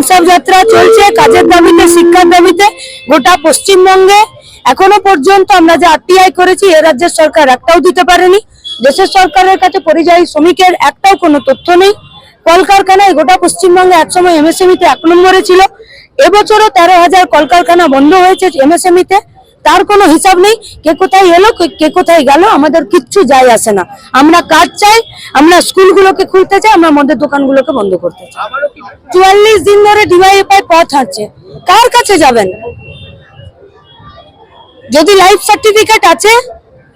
ইনসাফ যাত্রা চলছে, কাজের দাবিতে, শিক্ষার দাবিতে, গোটা পশ্চিমবঙ্গে। এখনও পর্যন্ত আমরা যে আরটিআই করেছি, এ রাজ্যের সরকার একটাও দিতে পারেনি। দেশের সরকারের কাছে পরিযায়ী শ্রমিকের একটাও কোনো তথ্য নেই। কলকারখানায় গোটা পশ্চিমবঙ্গে একসময় এমএসএমইতে এক নম্বরে ছিল। এবছরও তেরো হাজার কলকারখানা বন্ধ হয়েছে এমএসএমইতে। তার কোনো হিসাব নেই, কে কোথায় এলো, কে- কোথায় গেল, আমাদের কিচ্ছু যায় আসে না। আমরা কাজ চাই, আমরা স্কুলগুলোকে খুলতে চাই, আমরা মদের দোকানগুলোকে বন্ধ করতে চাই। চুয়াল্লিশ দিন ধরে ডিওয়াইএফআই পথ হাঁটছে। কার কাছে যাবেন? যদি লাইফ সার্টিফিকেট আছে,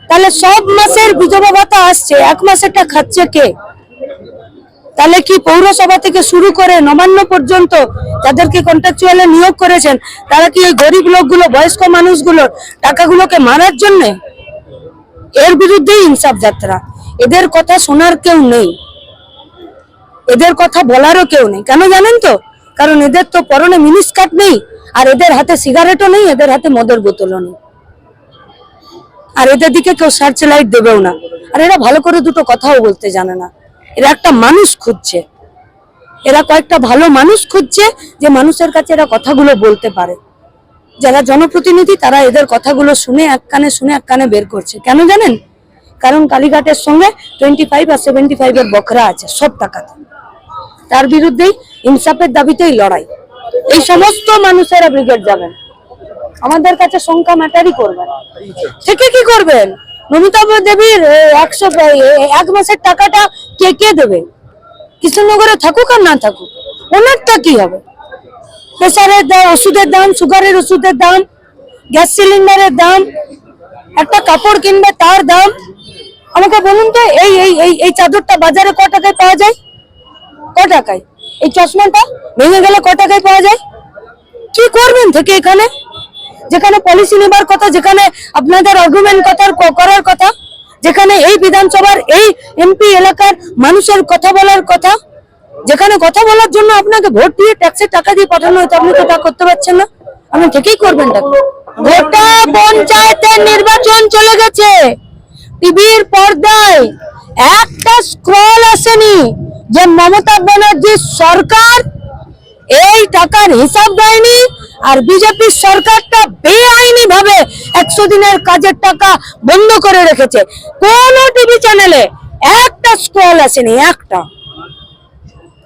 তাহলে সব মাসের বিধবা ভাতা আসছে, এক মাসেরটা খাচ্ছে কে? তাহলে কি পৌরসভা থেকে শুরু করে নবান্ন পর্যন্ত যাদেরকে কন্ট্রাকচুয়ালে নিয়োগ করেছেন, তারা কি এই গরিব লোকগুলো, বয়স্ক মানুষগুলোর টাকাগুলোকে মারার জন্য? এর বিরুদ্ধেই ইনসাফ যাত্রা। এদের কথা শোনার কেউ নেই। এদের কথা বলারও কেউ নেই। কেন জানেন তো? কারণ এদের তো পরনে মিনিস কাট নেই, আর এদের হাতে সিগারেটও নেই, এদের হাতে মদের বোতলও নেই। আর এদের দিকে কেউ সার্চ লাইট দেবেও না। আর এরা ভালো করে দুটো কথাও বলতে জানে না। এরা একটা মানুষ খুঁজছে। এরা কয়েকটা ভালো মানুষ খুঁজছে যে মানুষের কাছে এরা কথাগুলো বলতে পারে। যারা জনপ্রতিনিধি তারা এদের কথাগুলো শুনে এক কানে শুনে এক কানে বের করছে। কেন জানেন? কারণ কালীঘাটের সঙ্গে টোয়েন্টি ফাইভ আর সেভেন্টি ফাইভ এর বকরা আছে, সব টাকাতে। তার বিরুদ্ধেই ইনসাফের দাবিতেই লড়াই। এই সমস্ত মানুষেরা ব্রিগেড যাবেন। আমাদের কাছে সংখ্যা ম্যাটারই করবেন থেকে কি করবেন? নমিতা দেবীর একশো এক মাসের টাকাটা কে কে দেবে? কৃষ্ণনগরে থাকুক আর না থাকুক, ওনারটা কি হবে? প্রেসারের দাম, ওষুধের দাম, সুগারের ওষুধের দাম, গ্যাস সিলিন্ডারের দাম, একটা কাপড় কিনবে তার দাম। আমাকে বলুন তো, এই এই এই এই চাদরটা বাজারে ক টাকায় পাওয়া যায়? ক টাকায়? এই চশমাটা ভেঙে গেলে ক টাকায় পাওয়া যায়? কি করবেন থেকে এখানে? যেখানে পলিসি নেবার কথা, যেখানে আপনাদের আর্গুমেন্ট কথার করার কথা যেখানে এই বিধানসভার এই এমপি এলাকার মানুষের কথা বলার কথা, যেখানে কথা বলার জন্য আপনাকে ভোট দিয়ে ট্যাক্সের টাকা দিয়ে পাঠানো হয়তো আপনি তো তা করতে পারছেন না। আপনি ঠিকই করবেন গোটা পঞ্চায়েতের নির্বাচন চলে গেছে। টিভির পর্দায় একটা স্ক্রল আসেনি যে মমতা ব্যানার্জির সরকার এই টাকার হিসাব দেয়নি আর বিজেপির সরকারটা বেআইনি ভাবে একশো দিনের কাজের টাকা বন্ধ করে রেখেছে। কোন টিভি চ্যানেলে একটা স্ক্রল আসেনি একটা।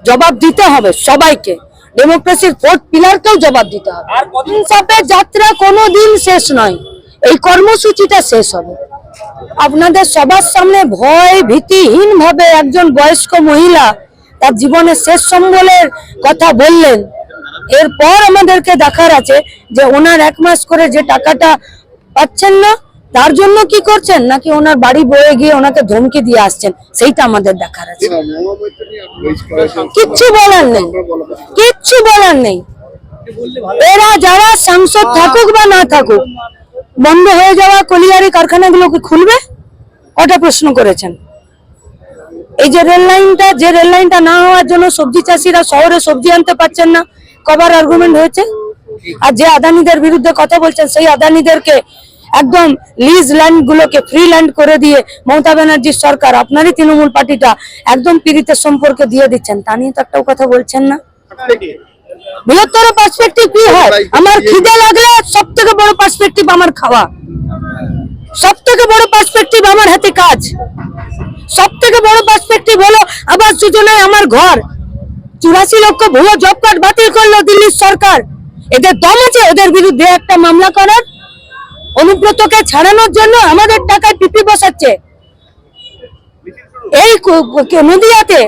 জবাব দিতে হবে সবাইকে। ডেমোক্রেসির ফোর্থ পিলারকেও জবাব দিতে হবে। ইনসাফের যাত্রা কোনো দিন শেষ নয়। এই কর্মসূচিটা শেষ হবে। আপনাদের সবার সামনে ভয় ভীতিহীন ভাবে একজন বয়স্ক মহিলা তার জীবনের শেষ সম্বলের কথা বললেন। এরপর আমাদেরকে দেখার আছে যে ওনার এক মাস করে যে টাকাটা পাচ্ছেন না তার জন্য কি করছেন? নাকি ওনার বাড়ি বয়ে গিয়ে ওনাকে ধমকি দিয়ে আসছেন? সেইটা আমাদের দেখার আছে। কিচ্ছু বলার নেই। কিচ্ছু বলার নেই। এরা যারা সাংসদ থাকুক বা না থাকুক বন্ধ হয়ে যাওয়া কলিয়ারি কারখানাগুলো কি খুলবে? কটা প্রশ্ন করেছেন? এই যে রেল লাইনটা যে রেল লাইনটা না হওয়ার জন্য সবজি চাষিরা শহরে সবজি আনতে পারছেন না কবার আর্গুমেন্ট হয়েছে। আর যে আদানিদের বিরুদ্ধে কথা বলছেন, সেই আদানিদেরকে একদম লিজ ল্যান্ড গুলোকে ফ্রি ল্যান্ড করে দিয়ে মমতা ব্যানার্জির সরকার, আপনারই তৃণমূল পার্টিটা একদম পীড়িতের সম্পর্কে দিয়ে দিচ্ছেন। তা নিয়ে তো একটাও কথা বলছেন না। বৃহত্তর পার্সপেক্টিভ কি হয়? আমার খিদে লাগলে সব থেকে বড় পার্সপেক্টিভ আমার খাওয়া। সব থেকে বড় পার্সপেক্টিভ আমার হাতে কাজ। সব থেকে বড় পার্সপেক্টিভ হলো আবাস যোজনায় আমার ঘর। চুরাশি লক্ষ ভুয়ো জব কার্ড বাতিল করল দিল্লির সরকার। এদের দম আছে এদের বিরুদ্ধে একটা মামলা করার। অনুব্রতকে ছাড়ানোর জন্য আমাদের টাকায় পিপি বসাচ্ছে। এই নদিয়াতে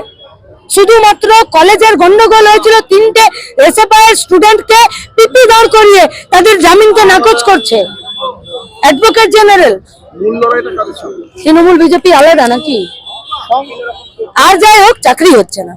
শুধুমাত্র কলেজের গন্ডগোল হয়েছিল তিনটে এসএফআই স্টুডেন্টকে পিপি দাঁড় করিয়ে তাদের জামিনকে নাকচ করছে। Advocate general. তৃণমূল বিজেপি আলাদা নাকি? আর যাই হোক চাকরি হচ্ছে না।